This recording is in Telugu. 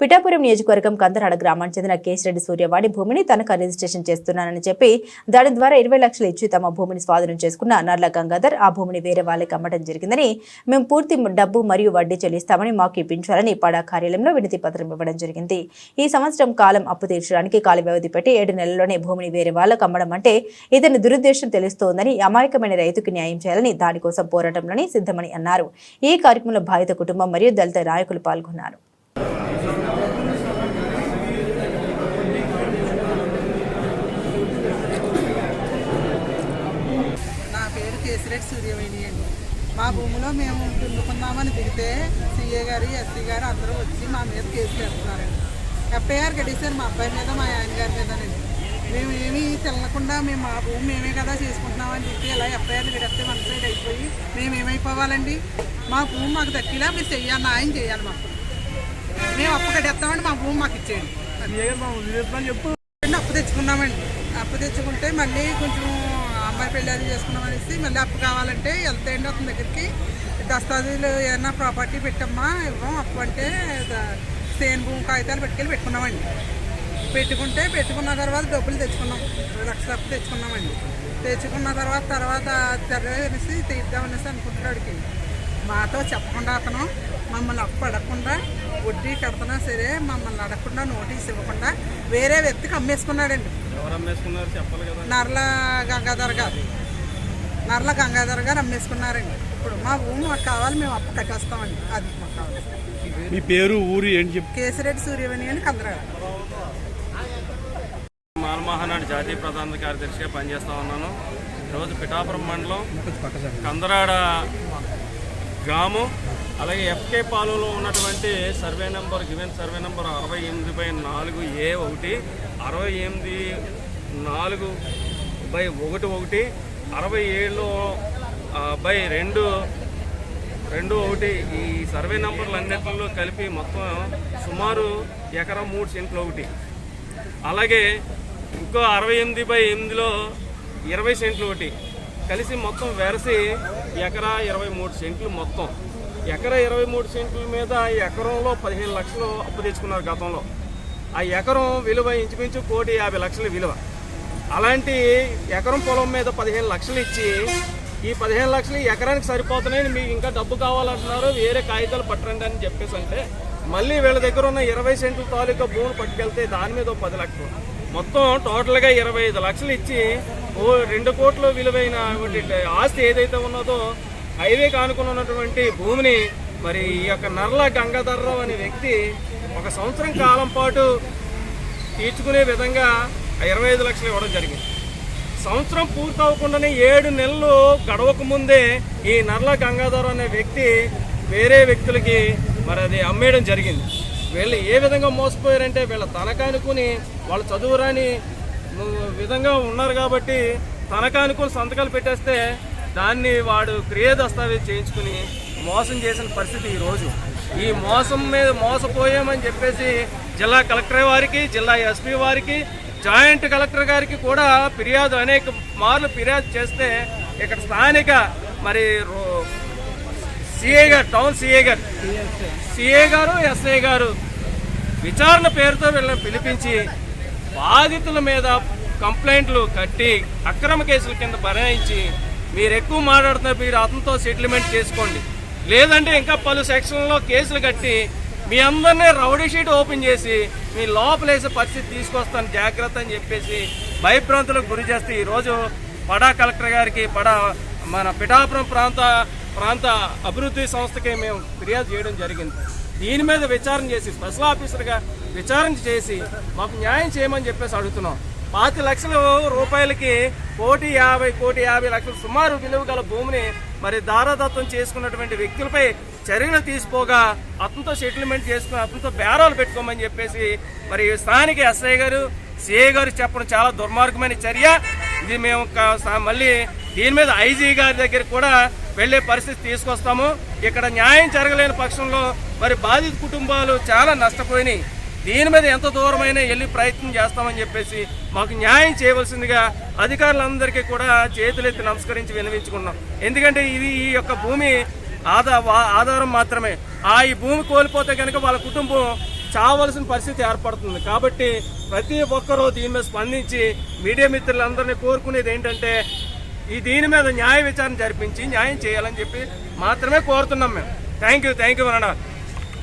పిఠాపురం నియోజకవర్గం కందరాడ గ్రామానికి చెందిన కేశిరెడ్డి సూర్యవాణి భూమిని తనఖా రిజిస్ట్రేషన్ చేస్తున్నానని చెప్పి దాని ద్వారా ఇరవై లక్షలు ఇచ్చి తమ భూమిని స్వాధీనం చేసుకున్న నర్ల గంగాధర్ ఆ భూమిని వేరే వాళ్ళకి అమ్మడం జరిగిందని మేము పూర్తి డబ్బు మరియు వడ్డీ చెల్లిస్తామని మాకు ఇప్పించాలని పడా కార్యాలయంలో వినతి పత్రం ఇవ్వడం జరిగింది. ఈ సంవత్సరం కాలం అప్పు తీర్చడానికి కాల వ్యవధి పెట్టి ఏడు నెలల్లోనే భూమిని వేరే వాళ్ళకు అమ్మడం అంటే ఇతని దురుద్దేశం తెలుస్తోందని అమాయకమైన రైతుకు న్యాయం చేయాలని దానికోసం పోరాటంలోని సిద్ధమని అన్నారు. ఈ కార్యక్రమంలో బాధిత కుటుంబం మరియు దళిత నాయకులు పాల్గొన్నారు. నా పేరు కేసిరెడ్డి సూర్యవేణి అండి. మా భూమిలో మేము దున్నుకుందామని దిగితే సీఏ గారు ఎస్సీ గారు అందరూ వచ్చి మా మీద కేసు పెడుతున్నారండి. ఎఫ్ఐఆర్ కట్టేశారు మా అబ్బాయి మీద మా ఆయన గారి మీదనండి. మేము ఏమీ తెల్లకుండా మేము మా భూమి మేమే కదా చేసుకుంటున్నామని చెప్పి ఇలా ఎఫ్ఐఆర్ కడితే మన సైడ్ అయిపోయి మేము ఏమైపోవాలండి మా భూమి మాకు దక్కిలా మీరు చెయ్యాలి ఆయన చేయాలి మాకు. మేము అప్పు కట్టేస్తామండి మా భూమి మాకు ఇచ్చేయండి. అప్పు తెచ్చుకున్నామండి. అప్పు తెచ్చుకుంటే మళ్ళీ కొంచెం అమ్మాయి పెళ్ళి అది చేసుకున్నాం అనేసి మళ్ళీ అప్పు కావాలంటే వెళ్తాయండి అతని దగ్గరికి. దస్తావేజులు ఏదైనా ప్రాపర్టీ పెట్టమ్మా ఇవ్వం. అప్పు అంటే సేన్ భూమి కాగితాలు పెట్టుకెళ్ళి పెట్టుకున్నామండి. పెట్టుకుంటే పెట్టుకున్న తర్వాత డబ్బులు తెచ్చుకున్నాం. లక్షల అప్పు తెచ్చుకున్నామండి. తెచ్చుకున్న తర్వాత తర్వాత తెరవేసి తీద్దామనేసి అనుకుంటున్నాడికి మాతో చెప్పకుండా అతను. మమ్మల్ని అప్పు అడగకుండా వడ్డీ కడుతున్నా సరే మమ్మల్ని అడగకుండా నోటీస్ ఇవ్వకుండా వేరే వ్యక్తికి అమ్మేసుకున్నాడండి. ఎవరు అమ్మేసుకున్నారు చెప్పాలి కదా. నర్ల గంగాధర్ గారు. నర్ల గంగాధర్ గారు అమ్మేసుకున్నారండి. ఇప్పుడు మా భూమి మాకు కావాలి మేము అప్పు కట్టేస్తామండి. అది మాకు కావాలి. మీ పేరు ఊరు ఏంటి చెప్పు. కేసిరెడ్డి సూర్యవేణి అని కందరాడు. మాలమహానాడు జాతీయ ప్రధాన కార్యదర్శిగా పనిచేస్తా ఉన్నాను. ఈరోజు పిఠాపురం మండలం కందరాడ గ్రామం. అలాగే ఎఫ్కే పాలులో ఉన్నటువంటి survey number given survey number అరవై ఎనిమిది బై నాలుగు ఏ ఒకటి అరవై ఎనిమిది నాలుగు బై ఒకటి ఒకటి అరవై ఏళ్ళు బై రెండు రెండు ఒకటి. ఈ సర్వే నెంబర్లు అన్నింటిలో కలిపి మొత్తం సుమారు ఎకరం మూడు సెంట్లు ఒకటి. అలాగే ఇంకో అరవై ఎనిమిది బై ఎనిమిదిలో ఇరవై సెంట్లు ఒకటి. కలిసి మొత్తం వెరసి ఎకరా ఇరవై మూడు సెంట్లు మొత్తం. ఎకరా ఇరవై మూడు సెంట్ల మీద ఎకరంలో పదిహేను లక్షలు అప్పు తెచ్చుకున్నారు గతంలో. ఆ ఎకరం విలువ ఇంచుమించు కోటి యాభై లక్షల విలువ. అలాంటి ఎకరం పొలం మీద పదిహేను లక్షలు ఇచ్చి ఈ పదిహేను లక్షలు ఎకరానికి సరిపోతున్నాయని మీకు ఇంకా డబ్బు కావాలంటున్నారు వేరే కాగితాలు పట్టండి అని చెప్పేసి అంటే మళ్ళీ వీళ్ళ దగ్గర ఉన్న ఇరవై సెంట్ల తాలూకా భూమిని పట్టుకెళ్తే దాని మీద పది లక్షలు. మొత్తం టోటల్గా ఇరవై ఐదు లక్షలు ఇచ్చి ఓ రెండు కోట్ల విలువైన ఆస్తి ఏదైతే ఉన్నదో హైవే ఆనుకుని ఉన్నటువంటి భూమిని మరి ఈ యొక్క నర్ల గంగాధర్రావు అనే వ్యక్తి ఒక సంవత్సరం కాలం పాటు తీర్చుకునే విధంగా ఇరవై ఐదు లక్షలు ఇవ్వడం జరిగింది. సంవత్సరం పూర్తి అవ్వకుండానే ఏడు నెలలు గడవక ముందే ఈ నర్ల గంగాధర్ అనే వ్యక్తి వేరే వ్యక్తులకి మరి అది అమ్మేయడం జరిగింది. వీళ్ళు ఏ విధంగా మోసపోయారంటే వీళ్ళ తనఖా అనుకుని చదువురాని విధంగా ఉన్నారు కాబట్టి తనఖా అనుకుని సంతకాలు పెట్టేస్తే దాన్ని వాడు క్రియ దస్తావేజ్ చేయించుకుని మోసం చేసిన పరిస్థితి ఈరోజు ఈ మోసం మీద మోసపోయామని చెప్పేసి జిల్లా కలెక్టర్ వారికి జిల్లా ఎస్పీ వారికి జాయింట్ కలెక్టర్ గారికి కూడా ఫిర్యాదు అనేక మార్లు ఫిర్యాదు చేస్తే ఇక్కడ స్థానిక మరి రో- సిఏ గారు టౌన్ సిఏ గారు సిఏ గారు ఎస్ఐ గారు విచారణ పేరుతో వీళ్ళని పిలిపించి బాధితుల మీద కంప్లైంట్లు కట్టి అక్రమ కేసుల కింద బనాయించి మీరు ఎక్కువ మాట్లాడుతున్న మీరు అతనితో సెటిల్మెంట్ చేసుకోండి. లేదంటే ఇంకా పలు సెక్షన్లలో కేసులు కట్టి మీ అందరినీ రౌడీ షీట్ ఓపెన్ చేసి మీ లోపలేసే పరిస్థితి తీసుకొస్తాను జాగ్రత్త అని చెప్పేసి భయభ్రాంతులకు గురి చేస్తే ఈరోజు పడా కలెక్టర్ గారికి పడా మన పిఠాపురం ప్రాంత ప్రాంత అభివృద్ధి సంస్థకి మేము ఫిర్యాదు చేయడం జరిగింది. దీని మీద విచారణ చేసి స్పెషల్ ఆఫీసర్గా విచారణ చేసి మాకు న్యాయం చేయమని చెప్పేసి అడుగుతున్నాం. పాతి లక్షల రూపాయలకి కోటి యాభై కోటి యాభై లక్షలు సుమారు విలువ గల భూమిని మరి దారాదత్తం చేసుకున్నటువంటి వ్యక్తులపై చర్యలు తీసుకోగా అతనితో సెటిల్మెంట్ చేసుకుని అతనితో బేరాలు పెట్టుకోమని చెప్పేసి మరి స్థానిక ఎస్ఐ గారు సిఐ గారు చెప్పడం చాలా దుర్మార్గమైన చర్య. ఇది మేము మళ్ళీ దీని మీద ఐజీ గారి దగ్గర కూడా వెళ్ళే పరిస్థితి తీసుకొస్తాము. ఇక్కడ న్యాయం జరగలేని పక్షంలో మరి బాధిత కుటుంబాలు చాలా నష్టపోయినాయి. దీని మీద ఎంత దూరమైనా వెళ్ళి ప్రయత్నం చేస్తామని చెప్పేసి మాకు న్యాయం చేయవలసిందిగా అధికారులందరికీ కూడా చేతులెత్తి నమస్కరించి వినవించుకున్నాం ఎందుకంటే ఇది ఈ యొక్క భూమి ఆదా వా- ఆధారం మాత్రమే. ఆ ఈ భూమి కోల్పోతే కనుక వాళ్ళ కుటుంబం చావలసిన పరిస్థితి ఏర్పడుతుంది. కాబట్టి ప్రతి ఒక్కరూ దీని మీద స్పందించి మీడియా మిత్రులందరినీ కోరుకునేది ఏంటంటే ఈ దీని మీద న్యాయ విచారణ జరిపించి న్యాయం చేయాలని చెప్పి మాత్రమే కోరుతున్నాం మేము. Thank you thank you